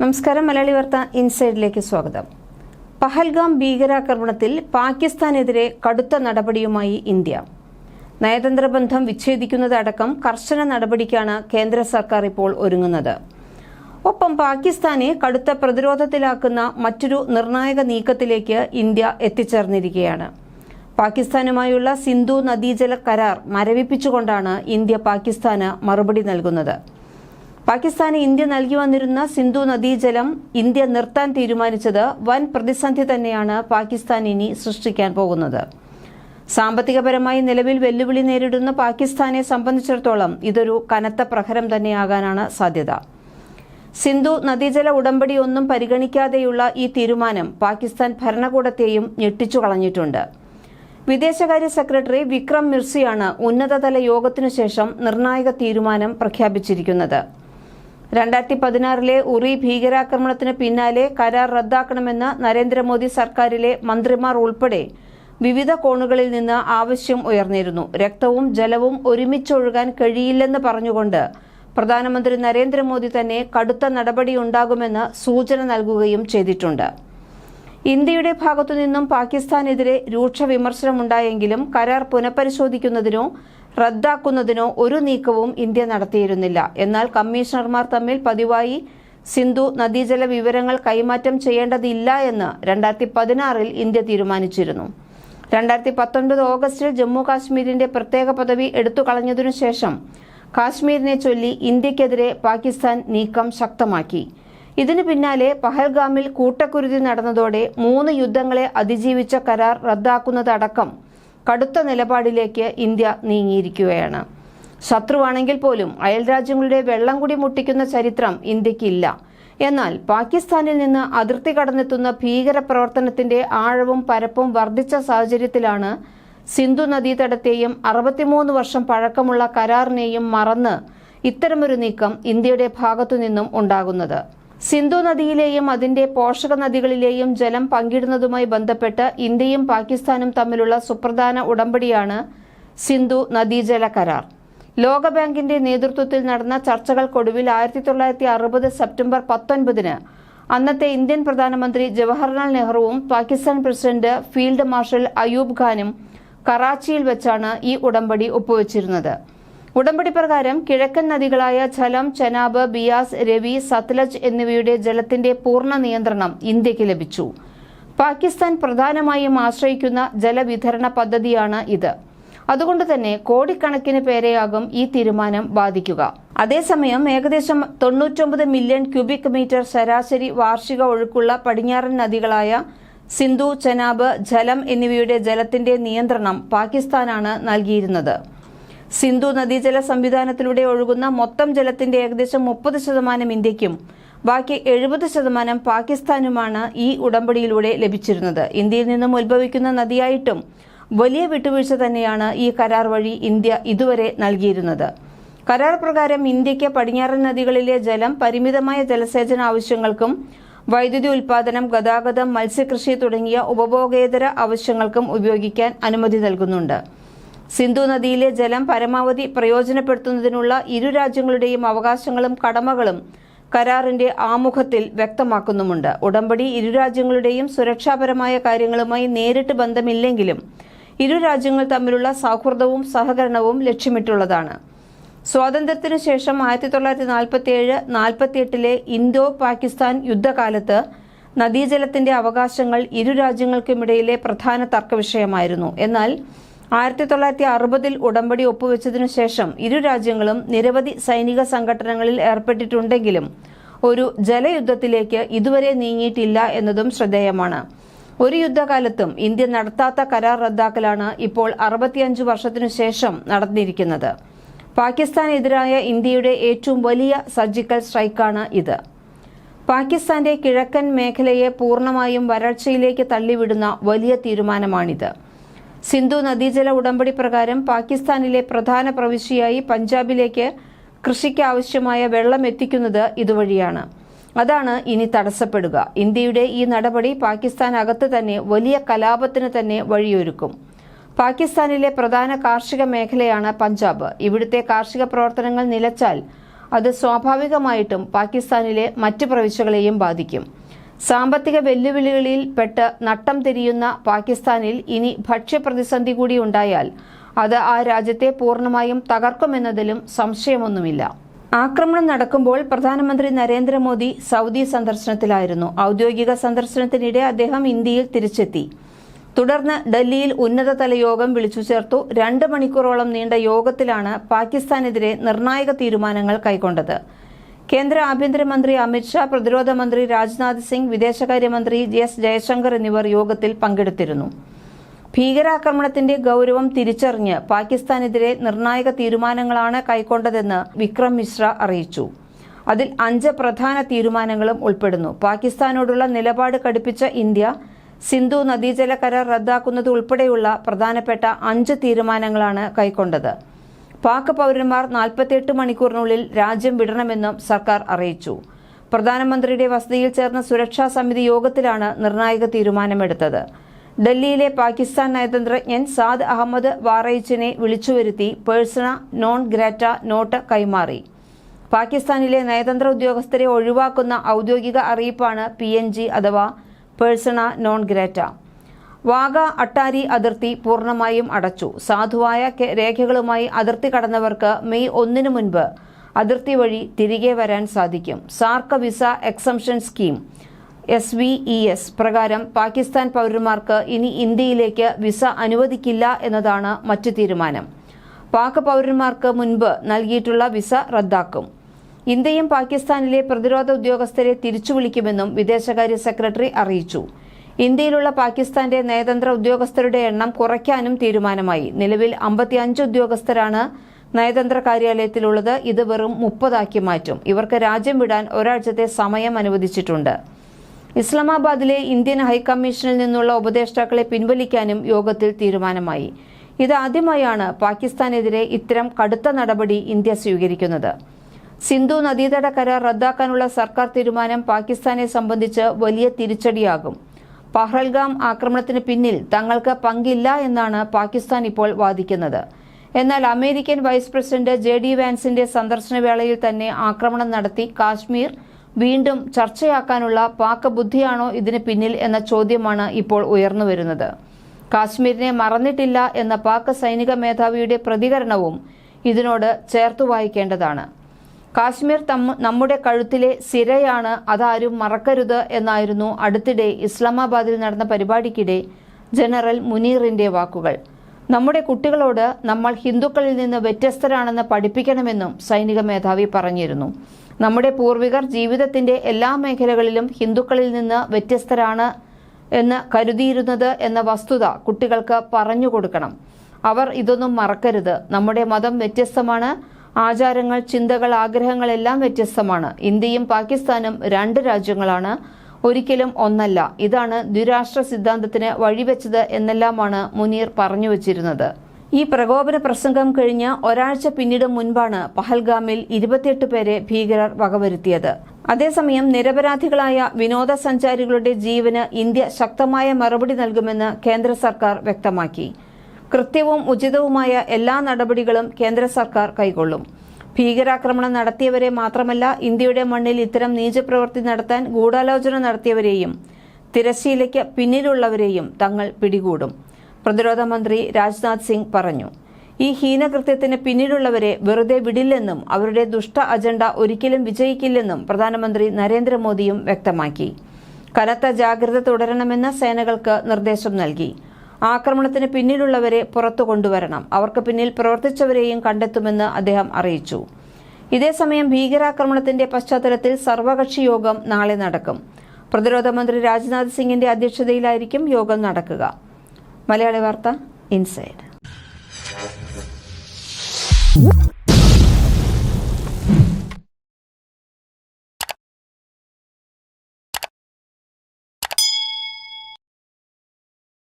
നമസ്കാരം മലയാളി വാർത്ത ഇൻസൈഡിലേക്ക് സ്വാഗതം. പഹൽഗാം ഭീകരാക്രമണത്തിൽ പാകിസ്ഥാനെതിരെ കടുത്ത നടപടിയുമായി ഇന്ത്യ. നയതന്ത്ര ബന്ധം വിച്ഛേദിക്കുന്നതടക്കം കർശന നടപടിക്കാണ് കേന്ദ്ര സർക്കാർ ഇപ്പോൾ ഒരുങ്ങുന്നത്. ഒപ്പം പാകിസ്ഥാനെ കടുത്ത പ്രതിരോധത്തിലാക്കുന്ന മറ്റൊരു നിർണായക നീക്കത്തിലേക്ക് ഇന്ത്യ എത്തിച്ചേർന്നിരിക്കുകയാണ്. പാകിസ്ഥാനുമായുള്ള സിന്ധു നദീജല കരാർ മരവിപ്പിച്ചുകൊണ്ടാണ് ഇന്ത്യ പാകിസ്ഥാന് മറുപടി നൽകുന്നത്. പാകിസ്ഥാന് ഇന്ത്യ നൽകി വന്നിരുന്ന സിന്ധു നദീജലം ഇന്ത്യ നിർത്താൻ തീരുമാനിച്ചത് വൻ പ്രതിസന്ധി തന്നെയാണ് പാകിസ്ഥാൻ ഇനി സൃഷ്ടിക്കാൻ പോകുന്നത്. സാമ്പത്തികപരമായി നിലവിൽ വെല്ലുവിളി നേരിടുന്ന പാകിസ്ഥാനെ സംബന്ധിച്ചിടത്തോളം ഇതൊരു കനത്ത പ്രഹരം തന്നെയാകാനാണ് സാധ്യത. സിന്ധു നദീജല ഉടമ്പടി ഒന്നും പരിഗണിക്കാതെയുള്ള ഈ തീരുമാനം പാകിസ്ഥാൻ ഭരണകൂടത്തെയും ഞെട്ടിച്ചു കളഞ്ഞിട്ടുണ്ട്. വിദേശകാര്യ സെക്രട്ടറി വിക്രം മിർസിയാണ് ഉന്നതതല യോഗത്തിനു ശേഷം നിർണായക തീരുമാനം പ്രഖ്യാപിച്ചിരിക്കുന്നത്. രണ്ടായിരത്തി പതിനാറിലെ ഉറി ഭീകരാക്രമണത്തിന് പിന്നാലെ കരാർ റദ്ദാക്കണമെന്ന് നരേന്ദ്രമോദി സർക്കാരിലെ മന്ത്രിമാർ ഉൾപ്പെടെ വിവിധ കോണുകളിൽ നിന്ന് ആവശ്യം ഉയർന്നിരുന്നു. രക്തവും ജലവും ഒരുമിച്ചൊഴുകാൻ കഴിയില്ലെന്ന് പറഞ്ഞുകൊണ്ട് പ്രധാനമന്ത്രി നരേന്ദ്രമോദി തന്നെ കടുത്ത നടപടിയുണ്ടാകുമെന്ന് സൂചന നൽകുകയും ചെയ്തിട്ടുണ്ട്. ഇന്ത്യയുടെ ഭാഗത്തുനിന്നും പാകിസ്ഥാനെതിരെ രൂക്ഷ വിമർശനമുണ്ടായെങ്കിലും കരാർ പുനഃപരിശോധിക്കുന്നതിനോ റദ്ദാക്കുന്നതിനോ ഒരു നീക്കവും ഇന്ത്യ നടത്തിയിരുന്നില്ല. എന്നാൽ കമ്മീഷണർമാർ തമ്മിൽ പതിവായി സിന്ധു നദീജല വിവരങ്ങൾ കൈമാറ്റം ചെയ്യേണ്ടതില്ല എന്ന് രണ്ടായിരത്തി പതിനാറിൽ ഇന്ത്യ തീരുമാനിച്ചിരുന്നു. രണ്ടായിരത്തി പത്തൊൻപത് ഓഗസ്റ്റിൽ ജമ്മു കാശ്മീരിന്റെ പ്രത്യേക പദവി എടുത്തു കളഞ്ഞതിനു ശേഷം കാശ്മീരിനെ ചൊല്ലി ഇന്ത്യക്കെതിരെ പാകിസ്ഥാൻ നീക്കം ശക്തമാക്കി. ഇതിനു പിന്നാലെ പഹൽഗാമിൽ കൂട്ടക്കുരുതി നടന്നതോടെ മൂന്ന് യുദ്ധങ്ങളെ അതിജീവിച്ച കരാർ റദ്ദാക്കുന്നതടക്കം കടുത്ത നിലപാടിലേക്ക് ഇന്ത്യ നീങ്ങിയിരിക്കുകയാണ്. ശത്രുവാണെങ്കിൽ പോലും അയൽ രാജ്യങ്ങളുടെ വെള്ളം കൂടി മുട്ടിക്കുന്ന ചരിത്രം ഇന്ത്യക്കില്ല. എന്നാൽ പാകിസ്ഥാനിൽ നിന്ന് അതിർത്തി കടന്നെത്തുന്ന ഭീകര പ്രവർത്തനത്തിന്റെ ആഴവും പരപ്പും വർദ്ധിച്ച സാഹചര്യത്തിലാണ് സിന്ധു നദീതടത്തെയും അറുപത്തിമൂന്ന് വർഷം പഴക്കമുള്ള കരാറിനെയും മറന്ന് ഇത്തരമൊരു നീക്കം ഇന്ത്യയുടെ ഭാഗത്തുനിന്നും ഉണ്ടാകുന്നത്. സിന്ധു നദിയിലെയും അതിന്റെ പോഷക നദികളിലെയും ജലം പങ്കിടുന്നതുമായി ബന്ധപ്പെട്ട് ഇന്ത്യയും പാകിസ്ഥാനും തമ്മിലുള്ള സുപ്രധാന ഉടമ്പടിയാണ് സിന്ധു നദീജല കരാർ. ലോകബാങ്കിന്റെ നേതൃത്വത്തിൽ നടന്ന ചർച്ചകൾക്കൊടുവിൽ ആയിരത്തി തൊള്ളായിരത്തി അറുപത് സെപ്റ്റംബർ പത്തൊൻപതിന് അന്നത്തെ ഇന്ത്യൻ പ്രധാനമന്ത്രി Jawaharlal നെഹ്റുവും Pakistan president field marshal Ayub ഖാനും കറാച്ചിയിൽ വെച്ചാണ് ഈ ഉടമ്പടി ഒപ്പുവച്ചിരുന്നത്. ഉടമ്പടി പ്രകാരം കിഴക്കൻ നദികളായ ചലം ചെനാബ് ബിയാസ് രവി സത്ലജ് എന്നിവയുടെ ജലത്തിന്റെ പൂർണ നിയന്ത്രണം ഇന്ത്യയ്ക്ക് ലഭിച്ചു. പാകിസ്ഥാൻ പ്രധാനമായും ആശ്രയിക്കുന്ന ജലവിതരണ പദ്ധതിയാണ് ഇത്. അതുകൊണ്ട് തന്നെ കോടിക്കണക്കിന് പേരെയാകും ഈ തീരുമാനം ബാധിക്കുക. അതേസമയം ഏകദേശം തൊണ്ണൂറ്റൊമ്പത് മില്യൺ ക്യൂബിക് മീറ്റർ ശരാശരി വാർഷിക ഒഴുക്കുള്ള പടിഞ്ഞാറൻ നദികളായ സിന്ധു ചെനാബ് ജലം എന്നിവയുടെ ജലത്തിന്റെ നിയന്ത്രണം പാകിസ്ഥാനാണ് നൽകിയിരുന്നത്. സിന്ധു നദീജല സംവിധാനത്തിലൂടെ ഒഴുകുന്ന മൊത്തം ജലത്തിന്റെ ഏകദേശം മുപ്പത് ശതമാനം ഇന്ത്യക്കും ബാക്കി എഴുപത് ശതമാനം പാകിസ്ഥാനുമാണ് ഈ ഉടമ്പടിയിലൂടെ ലഭിച്ചിരുന്നത്. ഇന്ത്യയിൽ നിന്നും ഉത്ഭവിക്കുന്ന നദിയായിട്ടും വലിയ വിട്ടുവീഴ്ച തന്നെയാണ് ഈ കരാർ വഴി ഇന്ത്യ ഇതുവരെ നൽകിയിരുന്നത്. കരാർ പ്രകാരം ഇന്ത്യയ്ക്ക് പടിഞ്ഞാറൻ നദികളിലെ ജലം പരിമിതമായ ജലസേചന ആവശ്യങ്ങൾക്കും വൈദ്യുതി ഉൽപാദനം ഗതാഗതം മത്സ്യകൃഷി തുടങ്ങിയ ഉപഭോഗേതര ആവശ്യങ്ങൾക്കും ഉപയോഗിക്കാൻ അനുമതി നൽകുന്നുണ്ട്. സിന്ധു നദിയിലെ ജലം പരമാവധി പ്രയോജനപ്പെടുത്തുന്നതിനുള്ള ഇരു രാജ്യങ്ങളുടെയും അവകാശങ്ങളും കടമകളും കരാറിന്റെ ആമുഖത്തിൽ വ്യക്തമാക്കുന്നുമുണ്ട്. ഉടമ്പടി ഇരു രാജ്യങ്ങളുടെയും സുരക്ഷാപരമായ കാര്യങ്ങളുമായി നേരിട്ട് ബന്ധമില്ലെങ്കിലും ഇരു രാജ്യങ്ങൾ തമ്മിലുള്ള സൗഹൃദവും സഹകരണവും ലക്ഷ്യമിട്ടുള്ളതാണ്. സ്വാതന്ത്ര്യത്തിനു ശേഷം ആയിരത്തി തൊള്ളായിരത്തി നാൽപ്പത്തി ഏഴ് നാൽപ്പത്തിയെട്ടിലെ ഇന്തോ പാകിസ്ഥാൻ യുദ്ധകാലത്ത് നദീജലത്തിന്റെ അവകാശങ്ങൾ ഇരു രാജ്യങ്ങൾക്കുമിടയിലെ പ്രധാന തർക്കവിഷയമായിരുന്നു. എന്നാൽ ആയിരത്തി തൊള്ളായിരത്തി അറുപതിൽ ഉടമ്പടി ഒപ്പുവെച്ചതിനു ശേഷം ഇരു രാജ്യങ്ങളും നിരവധി സൈനിക സംഘടനകളിൽ ഏർപ്പെട്ടിട്ടുണ്ടെങ്കിലും ഒരു ജലയുദ്ധത്തിലേക്ക് ഇതുവരെ നീങ്ങിയിട്ടില്ല എന്നതും ശ്രദ്ധേയമാണ്. ഒരു യുദ്ധകാലത്തും ഇന്ത്യ നടത്താത്ത കരാർ റദ്ദാക്കലാണ് ഇപ്പോൾ അറുപത്തിയഞ്ചു വർഷത്തിനു ശേഷം നടന്നിരിക്കുന്നത്. പാകിസ്ഥാനെതിരായ ഇന്ത്യയുടെ ഏറ്റവും വലിയ സർജിക്കൽ സ്ട്രൈക്കാണ് ഇത്. പാകിസ്ഥാന്റെ കിഴക്കൻ മേഖലയെ പൂർണമായും വരൾച്ചയിലേക്ക് തള്ളിവിടുന്ന വലിയ തീരുമാനമാണിത്. സിന്ധു നദീജല ഉടമ്പടി പ്രകാരം പാകിസ്ഥാനിലെ പ്രധാന പ്രവിശ്യയായി പഞ്ചാബിലേക്ക് കൃഷിക്ക് ആവശ്യമായ വെള്ളം എത്തിക്കുന്നത് ഇതുവഴിയാണ്. അതാണ് ഇനി തടസ്സപ്പെടുക. ഇന്ത്യയുടെ ഈ നടപടി പാകിസ്ഥാൻ അകത്ത് തന്നെ വലിയ കലാപത്തിന് തന്നെ വഴിയൊരുക്കും. പാകിസ്ഥാനിലെ പ്രധാന കാർഷിക മേഖലയാണ് പഞ്ചാബ്. ഇവിടുത്തെ കാർഷിക പ്രവർത്തനങ്ങൾ നിലച്ചാൽ അത് സ്വാഭാവികമായിട്ടും പാകിസ്ഥാനിലെ മറ്റ് പ്രവിശ്യകളെയും ബാധിക്കും. സാമ്പത്തിക വെല്ലുവിളികളിൽ പെട്ട് നട്ടം തിരിയുന്ന പാകിസ്ഥാനിൽ ഇനി ഭക്ഷ്യപ്രതിസന്ധി കൂടി ഉണ്ടായാൽ അത് ആ രാജ്യത്തെ പൂർണമായും തകർക്കുമെന്നതിലും സംശയമൊന്നുമില്ല. ആക്രമണം നടക്കുമ്പോൾ പ്രധാനമന്ത്രി നരേന്ദ്രമോദി സൗദി സന്ദർശനത്തിലായിരുന്നു. ഔദ്യോഗിക സന്ദർശനത്തിനിടെ അദ്ദേഹം ഇന്ത്യയിൽ തിരിച്ചെത്തി. തുടർന്ന് ഡൽഹിയിൽ ഉന്നതതല യോഗം വിളിച്ചു ചേർത്തു. രണ്ട് മണിക്കൂറോളം നീണ്ട യോഗത്തിലാണ് പാകിസ്ഥാനെതിരെ നിർണായക തീരുമാനങ്ങൾ കൈക്കൊണ്ടത്. കേന്ദ്ര ആഭ്യന്തരമന്ത്രി അമിത്ഷാ പ്രതിരോധ മന്ത്രി രാജ്നാഥ് സിംഗ് വിദേശകാര്യമന്ത്രി എസ് ജയശങ്കർ എന്നിവർ യോഗത്തിൽ പങ്കെടുത്തിരുന്നു. ഭീകരാക്രമണത്തിന്റെ ഗൗരവം തിരിച്ചറിഞ്ഞ് പാകിസ്ഥാനെതിരെ നിർണായക തീരുമാനങ്ങളാണ് കൈക്കൊണ്ടതെന്ന് വിക്രം മിശ്ര അറിയിച്ചു. അതിൽ അഞ്ച് പ്രധാന തീരുമാനങ്ങളും ഉൾപ്പെടുന്നു. പാകിസ്ഥാനോടുള്ള നിലപാട് കടുപ്പിച്ച ഇന്ത്യ സിന്ധു നദീജല കരാർ റദ്ദാക്കുന്നത് ഉൾപ്പെടെയുള്ള പ്രധാനപ്പെട്ട അഞ്ച് തീരുമാനങ്ങളാണ് കൈക്കൊണ്ടത്. പാക് പൗരന്മാർ നാൽപ്പത്തിയെട്ട് മണിക്കൂറിനുള്ളിൽ രാജ്യം വിടണമെന്നും സർക്കാർ അറിയിച്ചു. പ്രധാനമന്ത്രിയുടെ വസതിയിൽ ചേർന്ന സുരക്ഷാ സമിതി യോഗത്തിലാണ് നിർണായക തീരുമാനമെടുത്തത്. ഡൽഹിയിലെ പാകിസ്ഥാൻ നയതന്ത്രജ്ഞൻ സാദ് അഹമ്മദ് വാറയിച്ചിനെ വിളിച്ചുവരുത്തി പേഴ്സണ നോൺ ഗ്രാറ്റ നോട്ട് കൈമാറി. പാകിസ്ഥാനിലെ നയതന്ത്ര ഉദ്യോഗസ്ഥരെ ഒഴിവാക്കുന്ന ഔദ്യോഗിക അറിയിപ്പാണ് പി അഥവാ persona non grata. Wagah Attari അതിർത്തി പൂർണമായും അടച്ചു. സാധുവായ രേഖകളുമായി അതിർത്തി കടന്നവർക്ക് മെയ് ഒന്നിനു മുൻപ് അതിർത്തി വഴി തിരികെ വരാൻ സാധിക്കും. SAARC visa exemption scheme. S V E S പ്രകാരം പാകിസ്ഥാൻ പൗരന്മാർക്ക് ഇനി ഇന്ത്യയിലേക്ക് വിസ അനുവദിക്കില്ല എന്നതാണ് മറ്റു തീരുമാനം. പാക് പൗരന്മാർക്ക് മുൻപ് നൽകിയിട്ടുള്ള വിസ റദ്ദാക്കും. ഇന്ത്യയും പാകിസ്ഥാനിലെ പ്രതിരോധ ഉദ്യോഗസ്ഥരെ തിരിച്ചു വിളിക്കുമെന്നും വിദേശകാര്യ സെക്രട്ടറി അറിയിച്ചു. ഇന്ത്യയിലുള്ള പാകിസ്ഥാന്റെ നയതന്ത്ര ഉദ്യോഗസ്ഥരുടെ എണ്ണം കുറയ്ക്കാനും തീരുമാനമായി. നിലവിൽ അമ്പത്തിയഞ്ച് ഉദ്യോഗസ്ഥരാണ് നയതന്ത്ര കാര്യാലയത്തിലുള്ളത്. ഇത് വെറും മുപ്പതാക്കി മാറ്റും. ഇവർക്ക് രാജ്യം വിടാൻ ഒരാഴ്ചത്തെ സമയം അനുവദിച്ചിട്ടുണ്ട്. ഇസ്ലാമാബാദിലെ ഇന്ത്യൻ ഹൈക്കമ്മീഷനിൽ നിന്നുള്ള ഉപദേഷ്ടാക്കളെ പിൻവലിക്കാനും യോഗത്തിൽ തീരുമാനമായി. ഇതാദ്യമായാണ് പാകിസ്ഥാനെതിരെ ഇത്തരം കടുത്ത നടപടി ഇന്ത്യ സ്വീകരിക്കുന്നത്. സിന്ധു നദീതട കരാർ റദ്ദാക്കാനുള്ള സർക്കാർ തീരുമാനം പാകിസ്ഥാനെ സംബന്ധിച്ച് വലിയ തിരിച്ചടിയാകും. പഹൽഗാം ആക്രമണത്തിന് പിന്നിൽ തങ്ങൾക്ക് പങ്കില്ല എന്നാണ് പാകിസ്ഥാൻ ഇപ്പോൾ വാദിക്കുന്നത്. എന്നാൽ American vice president J D വാൻസിന്റെ സന്ദർശനവേളയിൽ തന്നെ ആക്രമണം നടത്തി കാശ്മീർ വീണ്ടും ചർച്ചയാക്കാനുള്ള പാക് ബുദ്ധിയാണോ ഇതിന് പിന്നിൽ എന്ന ചോദ്യമാണ് ഇപ്പോൾ ഉയർന്നുവരുന്നത് കാശ്മീരിനെ മറന്നിട്ടില്ല എന്ന പാക് സൈനിക മേധാവിയുടെ പ്രതികരണവും ഇതിനോട് ചേർത്തു വായിക്കേണ്ടതാണ്. കാശ്മീർ തമ്മ നമ്മുടെ കഴുത്തിലെ സിരയാണ് അതാരും മറക്കരുത് എന്നായിരുന്നു അടുത്തിടെ ഇസ്ലാമാബാദിൽ നടന്ന പരിപാടിക്കിടെ ജനറൽ മുനീറിന്റെ വാക്കുകൾ. നമ്മുടെ കുട്ടികളോട് നമ്മൾ ഹിന്ദുക്കളിൽ നിന്ന് വ്യത്യസ്തരാണെന്ന് പഠിപ്പിക്കണമെന്നും സൈനിക മേധാവി പറഞ്ഞിരുന്നു. നമ്മുടെ പൂർവികർ ജീവിതത്തിന്റെ എല്ലാ മേഖലകളിലും ഹിന്ദുക്കളിൽ നിന്ന് വ്യത്യസ്തരാണ് എന്ന് കരുതിയിരുന്നത് എന്ന വസ്തുത കുട്ടികൾക്ക് പറഞ്ഞു കൊടുക്കണം. അവർ ഇതൊന്നും മറക്കരുത്. നമ്മുടെ മതം വ്യത്യസ്തമാണ്. ആചാരങ്ങൾ ചിന്തകൾ ആഗ്രഹങ്ങൾ എല്ലാം വ്യത്യസ്തമാണ്. ഇന്ത്യയും പാകിസ്ഥാനും രണ്ട് രാജ്യങ്ങളാണ്. ഒരിക്കലും ഒന്നല്ല. ഇതാണ് ദ്വിരാഷ്ട്ര സിദ്ധാന്തത്തിന് വഴിവെച്ചത് എന്നെല്ലാമാണ് മുനീർ പറഞ്ഞു വച്ചിരുന്നത്. ഈ പ്രകോപന പ്രസംഗം കഴിഞ്ഞ് ഒരാഴ്ച പിന്നീട് മുൻപാണ് പഹൽഗാമിൽ ഇരുപത്തിയെട്ട് പേരെ ഭീകരർ വകവരുത്തിയത്. അതേസമയം നിരപരാധികളായ വിനോദസഞ്ചാരികളുടെ ജീവന് ഇന്ത്യ ശക്തമായ മറുപടി നൽകുമെന്ന് കേന്ദ്ര സർക്കാർ വ്യക്തമാക്കി. കൃത്യവും ഉചിതവുമായ എല്ലാ നടപടികളും കേന്ദ്ര സർക്കാർ കൈക്കൊള്ളും. ഭീകരാക്രമണം നടത്തിയവരെ മാത്രമല്ല ഇന്ത്യയുടെ മണ്ണിൽ ഇത്തരം നീചപ്രവൃത്തി നടത്താൻ ഗൂഢാലോചന നടത്തിയവരെയും തിരശ്ശീലയ്ക്ക് പിന്നിലുള്ളവരെയും തങ്ങൾ പിടികൂടും. പ്രതിരോധ മന്ത്രി രാജ്നാഥ് സിംഗ് പറഞ്ഞു. ഈ ഹീനകൃത്യത്തിന് പിന്നിലുള്ളവരെ വെറുതെ വിടില്ലെന്നും അവരുടെ ദുഷ്ട അജണ്ട ഒരിക്കലും വിജയിക്കില്ലെന്നും പ്രധാനമന്ത്രി നരേന്ദ്രമോദിയും വ്യക്തമാക്കി. കനത്ത ജാഗ്രത തുടരണമെന്ന് സേനകൾക്ക് നിർദ്ദേശം നൽകി. ആക്രമണത്തിന് പിന്നിലുള്ളവരെ പുറത്തു കൊണ്ടുവരണം. അവർക്ക് പിന്നിൽ പ്രവർത്തിച്ചവരെയും കണ്ടെത്തുമെന്ന് അദ്ദേഹം അറിയിച്ചു. ഇതേസമയം ഭീകരാക്രമണത്തിന്റെ പശ്ചാത്തലത്തിൽ സർവകക്ഷി യോഗം നാളെ നടക്കും. പ്രതിരോധ മന്ത്രി രാജ്നാഥ് സിംഗിന്റെ അധ്യക്ഷതയിലായിരിക്കും യോഗം നടക്കുക. മലയാളി വാർത്ത ഇൻസൈഡ്.